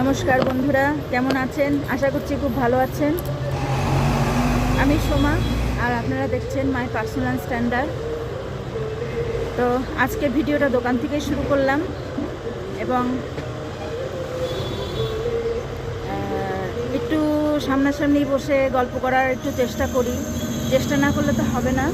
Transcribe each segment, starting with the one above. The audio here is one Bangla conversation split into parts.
নমস্কার বন্ধুরা, কেমন আছেন? আশা করছি খুব ভালো আছেন। আমি সোমা, আর আপনারা দেখছেন মাই পার্সোনাল স্ট্যান্ডার্ড। তো আজকে ভিডিওটা দোকান থেকে শুরু করলাম এবং একটু সামনাসামনি বসে গল্প করার একটু চেষ্টা করি। চেষ্টা না করলে তো হবে না।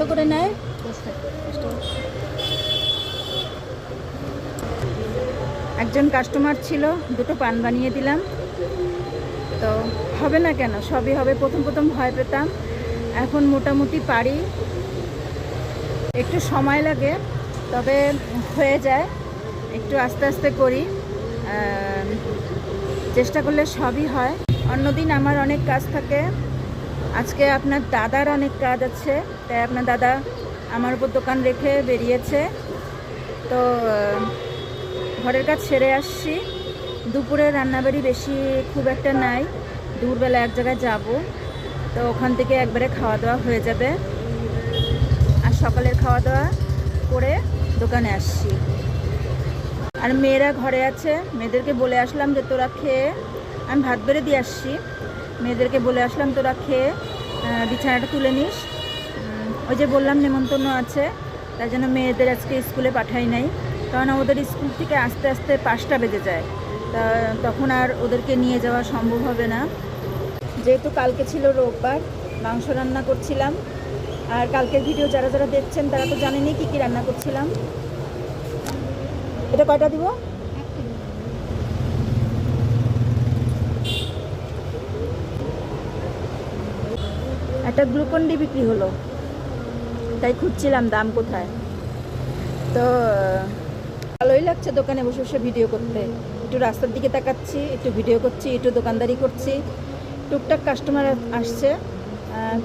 কত করে নেয়। একজন কাস্টমার ছিল, দুটো পান বানিয়ে দিলাম। তো হবে না কেন, সবই হবে, প্রথম প্রথম ভয় পেতাম। এখন মোটামুটি পারি। একটু সময় লাগে, তবে হয়ে যায়। একটু আস্তে আস্তে করি। চেষ্টা করলে সবই হয়। অন্যদিন আমার অনেক কাজ থাকে। আজকে আপনার দাদার অনেক কাজ আছে, তাই আপনার দাদা আমার উপর দোকান রেখে বেরিয়েছে। তো ঘরের কাজ সেরে আসছি। দুপুরে রান্নাবাড়ি বেশি খুব একটা নাই, দুপুরবেলা এক জায়গায় যাব। তো ওখান থেকে একবারে খাওয়া দাওয়া হয়ে যাবে। আর সকালের খাওয়া দাওয়া করে দোকানে আসছি। আর মেয়েরা ঘরে আছে, মেয়েদেরকে বলে আসলাম যে তোরা খেয়ে, আমি ভাত বেড়ে দিয়ে আসছি। মেয়েদেরকে বলে আসলাম, তোরা খেয়ে বিছানাটা তুলে নিস। ওই যে বললাম, নেমন্তন্ন আছে তাই জন্য মেয়েদের আজকে স্কুলে পাঠাই নাই। কারণ ওদের স্কুল থেকে আস্তে আস্তে পাঁচটা বেজে যায়। তা তখন আর ওদেরকে নিয়ে যাওয়া সম্ভব হবে না। যেহেতু কালকে ছিল রোববার, মাংস রান্না করছিলাম। আর কালকের ভিডিও যারা যারা দেখছেন, তারা তো জানেনি কী কী রান্না করছিলাম। এটা কয়টা দিব? একটা গ্লুকন ডি বিক্রি হলো। তাই খুঁজছিলাম দাম কোথায়। তো, ভালোই লাগছে দোকানে বসে বসে ভিডিও করতে। একটু রাস্তার দিকে তাকাচ্ছি, একটু ভিডিও করছি, একটু দোকানদারি করছি। টুকটাক কাস্টমার আসছে।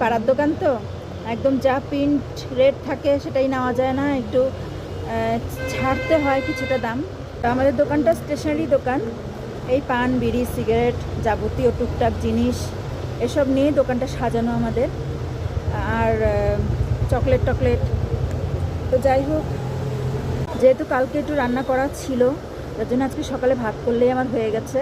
পাড়ার দোকান তো। একদম যা প্রিন্ট রেট থাকে সেটাই নেওয়া যায় না। একটু ছাড়তে হয় কিছুটা দাম। তো আমাদের দোকানটা স্টেশনারি দোকান। এই পান, বিড়ি সিগারেট যাবতীয় টুকটাক জিনিস। এসব নিয়ে দোকানটা সাজানো আমাদের। আর চকলেট টকলেট। তো যাই হোক, যেহেতু কালকে একটু রান্না করা ছিল, তার জন্য আজকে সকালে ভাত করলেই আমার হয়ে গেছে।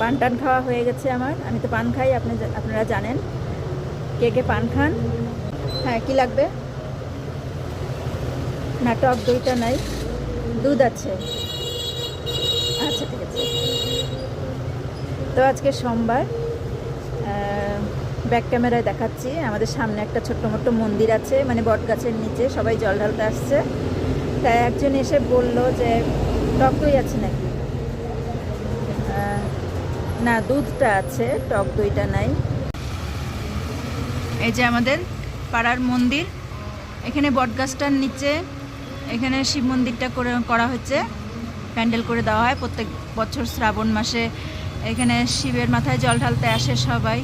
পান টান খাওয়া হয়ে গেছে আমার। আমি তো পান খাই, আপনি আপনারা জানেন। কে কে পান খান? হ্যাঁ কি লাগবে? না, টক দইটা নাই। দুধ আছে আচ্ছা ঠিক আছে তো আজকে সোমবার। ব্যাক ক্যামেরায় দেখাচ্ছি। আমাদের সামনে একটা ছোট্ট মোট্ট মন্দির আছে মানে বট গাছের নিচে। সবাই জল ঢালতে আসছে। তাই একজন এসে বলল যে, টক দই আছে নাকি? না, দুধটা আছে, টক দইটা নাই। এই যে আমাদের পাড়ার মন্দির। এখানে বটগাছটার নিচে, এখানে শিব মন্দিরটা করে, করা হচ্ছে প্যান্ডেল করে দেওয়া হয়। প্রত্যেক বছর শ্রাবণ মাসে এখানে শিবের মাথায় জল ঢালতে আসে সবাই।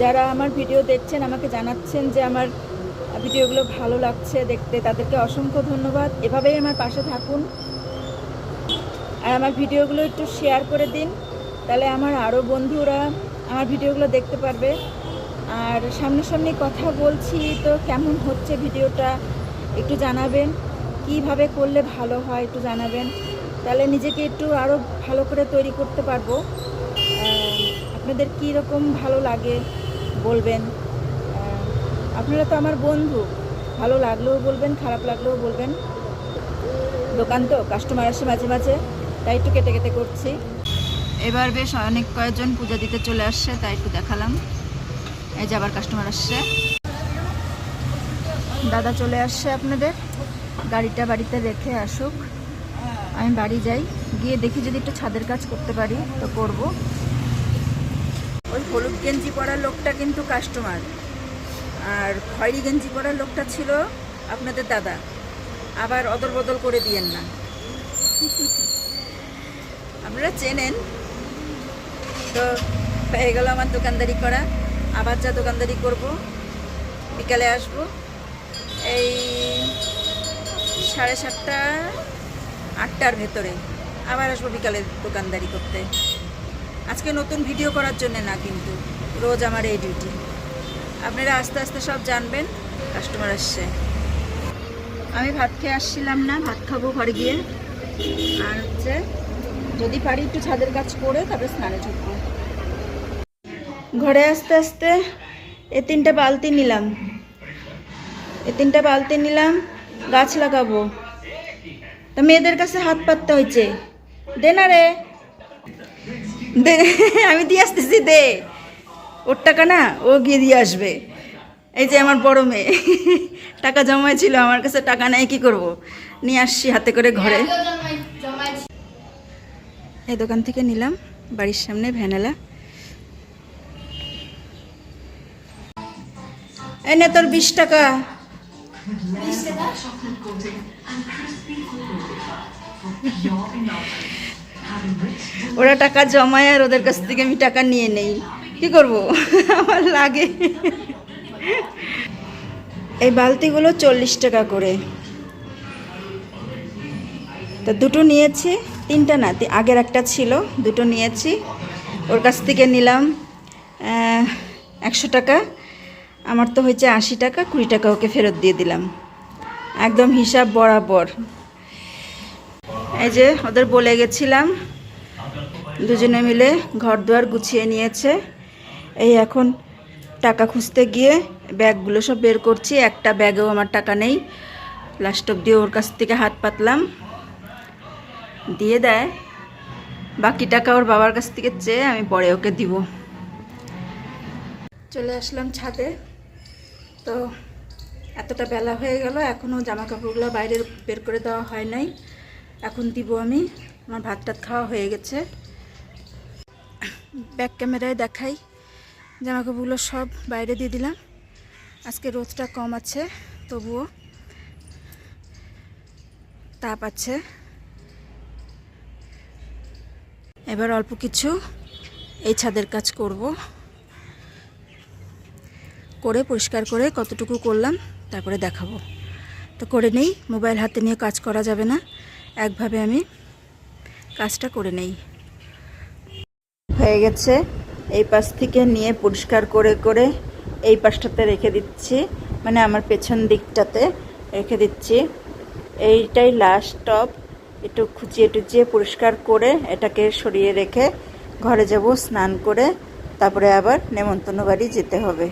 যারা আমার ভিডিও দেখছেন, আমাকে জানাচ্ছেন যে আমার ভিডিওগুলো ভালো লাগছে দেখতে, তাদেরকে অসংখ্য ধন্যবাদ। এভাবেই আমার পাশে থাকুন। আর আমার ভিডিওগুলো একটু শেয়ার করে দিন। তাহলে আমার আরও বন্ধুরা আমার ভিডিওগুলো দেখতে পারবে। আর সামনাসামনি কথা বলছি, তো কেমন হচ্ছে ভিডিওটা একটু জানাবেন। কীভাবে করলে ভালো হয় একটু জানাবেন। তাহলে নিজেকে একটু আরও ভালো করে তৈরি করতে পারব। আপনাদের কী রকম ভালো লাগে বলবেন? আপনারা তো আমার বন্ধু। ভালো লাগলেও বলবেন, খারাপ লাগলেও বলবেন। দোকান তো কাস্টমার আসে মাঝে মাঝে, তাই একটু কেটে কেটে করছি। এবার বেশ অনেক কয়েকজন পূজা দিতে চলে আসছে, তাই একটু দেখালাম। এই যে আবার কাস্টমার আসছে। দাদা চলে আসছে আপনাদের। গাড়িটা বাড়িতে রেখে আসুক। আমি বাড়ি যাই। গিয়ে দেখি যদি একটু ছাদের কাজ করতে পারি, তো করব। ওই হলুদ গেঞ্জি পরা লোকটা কিন্তু কাস্টমার আর খয়রি গেঞ্জি পরা লোকটা ছিল আপনাদের দাদা। আবার অদল বদল করে দিয়েন না। আপনারা চেনেন? তো হয়ে গেল আমার দোকানদারি করা। আবার যা দোকানদারি করব, বিকালে আসব। এই সাড়ে সাতটা আটটার ভেতরে। আবার আসব বিকালে দোকানদারি করতে। আজকে নতুন ভিডিও করার জন্য না কিন্তু, রোজ আমার এই ডিউটি আপনারা আস্তে আস্তে সব জানবেন কাস্টমার আসছে। আমি ভাত খেয়ে আসছিলাম না, ভাত খাব ঘরে গিয়ে। আর হচ্ছে, যদি পারি একটু ছাদের কাজ করে তারপরে স্নানে ঢুকবো। ঘরে আস্তে আস্তে এ তিনটা বালতি নিলাম। এ তিনটা বালতি নিলাম, গাছ লাগাবো। তা মেয়েদের কাছে হাত পাততে হয়েছে। দে না রে। দে, আমি দিয়ে আসতেছি, দে। ওর টাকা না, ও গিয়ে দিয়ে আসবে। এই যে আমার বড় মেয়ে। টাকা জমায় ছিল আমার কাছে টাকা নেই, কি করব? নিয়ে আসছি হাতে করে ঘরে। এই দোকান থেকে নিলাম, বাড়ির সামনে ভ্যানেলা। এই নে তোর বিশ টাকা। ওরা টাকা জমায় আর ওদের কাছ থেকে আমি টাকা নিয়ে নেই। কি করব? আমার লাগে। এই বালতিগুলো চল্লিশ টাকা করে। তা দুটো নিয়েছি, তিনটা না আগের একটা ছিল, দুটো নিয়েছি। ওর কাছ থেকে নিলাম একশো টাকা। আমার তো হয়েছে আশি টাকা, কুড়ি টাকা ওকে ফেরত দিয়ে দিলাম। একদম হিসাব বরাবর। এই যে ওদের বলে গেছিলাম, দুজনে মিলে ঘর দুয়ার গুছিয়ে নিয়েছে। এই এখন টাকা খুঁজতে গিয়ে ব্যাগগুলো সব বের করছি, একটা ব্যাগেও আমার টাকা নেই। লাস্ট অব দিয়ে ওর কাছ থেকে হাত পাতলাম। দিয়ে দেয়। বাকি টাকা ওর বাবার কাছ থেকে চেয়ে আমি পরে ওকে দিব। চলে আসলাম ছাদে। তো এতটা বেলা হয়ে গেল এখনও জামা কাপড়গুলো বাইরে বের করে দেওয়া হয় নাই। এখন দিব আমি, আমার ভাত টাত খাওয়া হয়ে গেছে। ব্যাক ক্যামেরায় দেখাই জামা কাপড়গুলো সব বাইরে দিয়ে দিলাম। আজকে রোদটা কম আছে, তবুও তাপ আছে। এবার অল্প কিছু এই ছাদের কাজ করব। করে, পরিষ্কার করে কতটুকু করলাম তারপরে দেখাবো। তো করে নেই, মোবাইল হাতে নিয়ে কাজ করা যাবে না, একভাবে আমি কাজটা করে নেই। হয়ে গেছে, এই পাশ থেকে নিয়ে পরিষ্কার করে করে এই পাশটাতে রেখে দিচ্ছি মানে আমার পেছন দিকটাতে রেখে দিচ্ছি। এইটাই লাস্ট টপ একটু খুচিয়ে টুচিয়ে পরিষ্কার করে এটাকে সরিয়ে রেখে ঘরে যাব, স্নান করে, তারপরে আবার নেমন্তন্ন বাড়ি যেতে হবে।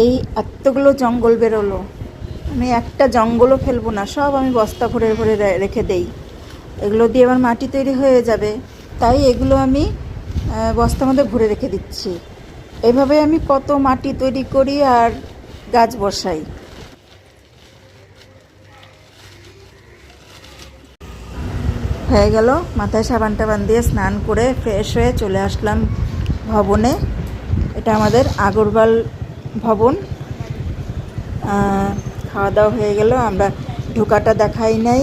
এই এতগুলো জঙ্গল বেরোলো। আমি একটা জঙ্গলও ফেলব না, সব আমি বস্তা ভরে ভরে রেখে দেই। এগুলো দিয়ে আমার মাটি তৈরি হয়ে যাবে। তাই এগুলো আমি বস্তার মধ্যে ভরে রেখে দিচ্ছি। এভাবে আমি কত মাটি তৈরি করি আর গাছ বসাই। হয়ে গেল, মাথায় সাবান টাবান দিয়ে স্নান করে ফ্রেশ হয়ে চলে আসলাম ভবনে। এটা আমাদের আগরবাল ভবন। খাওয়া দাওয়া হয়ে গেল, আমরা ঢোকাটা দেখাই নাই,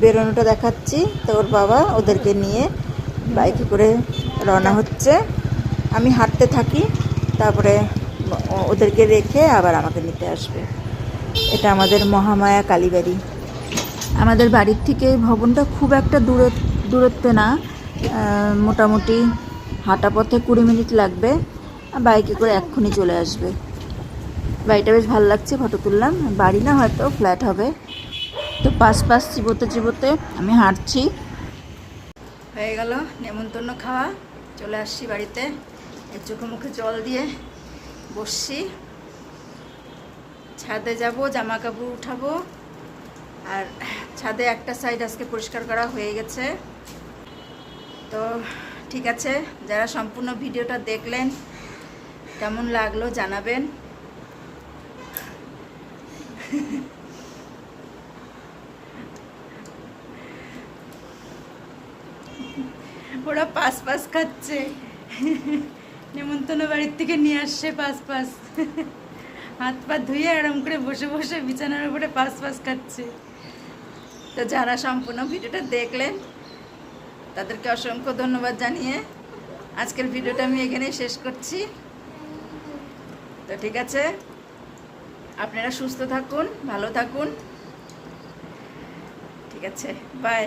বেরোনোটা দেখাচ্ছি। তো ওর বাবা ওদেরকে নিয়ে বাইকে করে রওনা হচ্ছে। আমি হাঁটতে থাকি, তারপরে ওদেরকে রেখে আবার আমাকে নিতে আসবে। এটা আমাদের মহামায়া কালীবাড়ি। আমাদের বাড়ির থেকে ভবনটা খুব একটা দূরে দূরত্বে না মোটামুটি হাঁটা পথে কুড়ি মিনিট লাগবে। বাইকে করে এক্ষুনি চলে আসবে। বাড়িটা বেশ ভালো লাগছে ফটো তুললাম। বাড়ি না হয়তো, ফ্ল্যাট হবে। তো পাশ পাশ চিবোতে চিবোতে আমি হাঁটছি। হয়ে গেল নেমন্তন্ন খাওয়া। চলে আসছি বাড়িতে। এর চোখে মুখে জল দিয়ে বসছি। ছাদে যাব জামা কাপড় উঠাবো। আর ছাদে একটা সাইড আজকে পরিষ্কার করা হয়ে গেছে। তো ঠিক আছে, যারা সম্পূর্ণ ভিডিওটা দেখলেন কেমন লাগল জানাবেন? ওরা পাস পাস খাচ্ছে। নেমন্তন্ন বাড়ির থেকে নিয়ে আসছে পাস পাস। হাত পা ধুয়ে আরাম করে বসে বসে বিছানার উপরে পাস পাস খাচ্ছে। তো যারা সম্পূর্ণ ভিডিওটা দেখলেন, তাদেরকে অসংখ্য ধন্যবাদ জানিয়ে আজকের ভিডিওটা আমি এখানেই শেষ করছি। তো ঠিক আছে? আপনারা সুস্থ থাকুন ভালো থাকুন। ঠিক আছে বাই